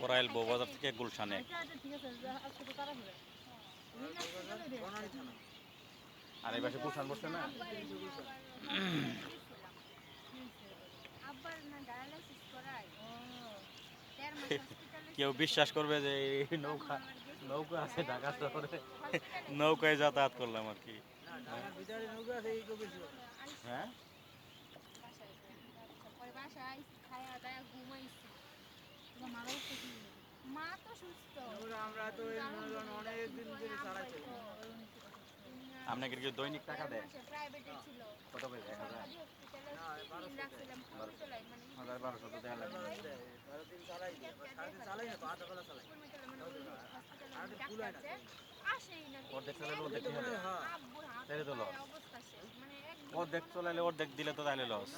করাইল বউ বাজার থেকে গুলশানে। আর এই পাশে গুলশান বসছে না? কেউ বিশ্বাস করবে যে এই নৌকা নৌকা আছে ঢাকা শহরে। নৌকায় যাতায়াত করলাম আর কি। হ্যাঁ? আমরা তো এই অনেক দিন ধরে আপনাকে কি দৈনিক টাকা দেয়? কত করে এক হাজার। মানে বারোশো তো দেওয়া লাগে অর্ধেক চালালে অর্ধেক তাহলে তো মানে একদম অর্ধেক অর্ধেক দিলে তো তাহলে লস।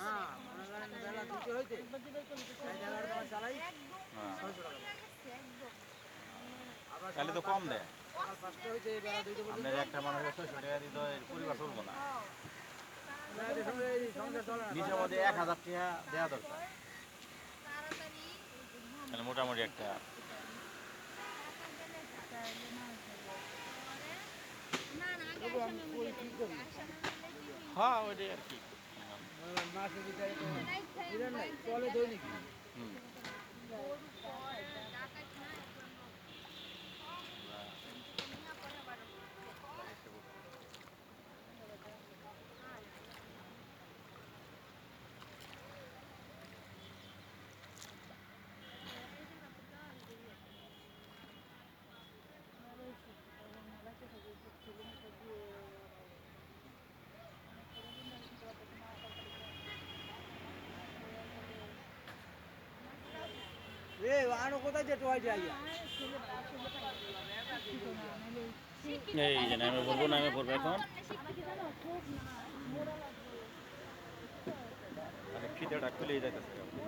তাহলে তো কম দেয়। আপনার একটা মানুষের ছয়শো টাকা দিতে পরিবার চলবো না। মেয়েদের সঙ্গে এই সংসার চলে না নিচে মধ্যে এক হাজার টাকা দেওয়া দরকার। তাহলে মোটামুটি একটা হ্যাঁ ওইটাই আর কি। মাসে চলে দৈনিক। হুম। এ আনো কোথায় যেতে হয় যাইয়া এই যে নামে বলব নামে পড়ব এখন। ফিতেটা খুলেই যাইতেছে।